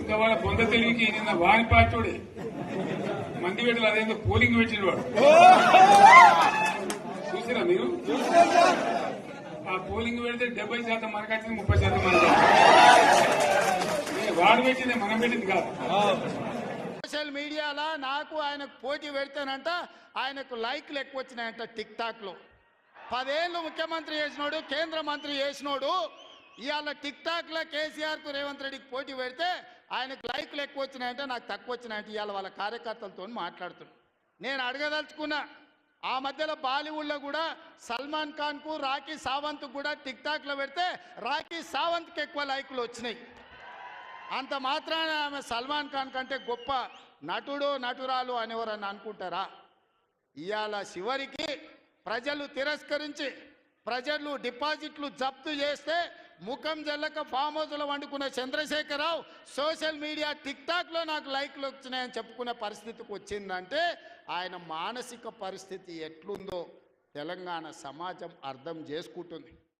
ఇంకా వాళ్ళ బొంద తెలివికి నిన్న వారి పార్టీడే మంది పెట్టలు అదేందో పోలింగ్ పెట్టిన వాడు. చూసారా మీరు? ఆ పోలింగ్ పెడితే డెబ్బై శాతం మనకు వచ్చింది ముప్పై శాతం మనకు వాడు పెట్టింది మనం పెట్టింది కాదు. సోషల్ మీడియాలో నాకు ఆయనకు పోటీ పెడతానంట ఆయనకు లైక్లు ఎక్కువ వచ్చినాయంట టిక్ టాక్లో. పదేళ్ళు ముఖ్యమంత్రి చేసినోడు కేంద్ర మంత్రి చేసినోడు ఇవాళ టిక్ టాక్లో కేసీఆర్కు రేవంత్ రెడ్డికి పోటీ పెడితే ఆయనకు లైక్లు ఎక్కువ వచ్చినాయంటే నాకు తక్కువ వచ్చినాయంటే ఇవాళ వాళ్ళ కార్యకర్తలతో మాట్లాడుతున్నాను నేను అడగదలుచుకున్నా ఆ మధ్యలో బాలీవుడ్లో కూడా సల్మాన్ ఖాన్కు రాఖీ సావంత్ కూడా టిక్ టాక్లో పెడితే రాఖీ సావంత్కి ఎక్కువ లైకులు వచ్చినాయి. అంత మాత్రాన ఆమె సల్మాన్ ఖాన్ కంటే గొప్ప నటుడు నటురాలు అనేవారని అనుకుంటారా? ఇవాళ చివరికి ప్రజలు తిరస్కరించి ప్రజలు డిపాజిట్లు జప్తు చేస్తే ముఖం జల్లక ఫామ్ హౌస్లో వండుకున్న చంద్రశేఖరరావు సోషల్ మీడియా టిక్టాక్లో నాకు లైక్లు వచ్చినాయని చెప్పుకునే పరిస్థితికి వచ్చిందంటే ఆయన మానసిక పరిస్థితి ఎట్లుందో తెలంగాణ సమాజం అర్థం చేసుకుంటుంది.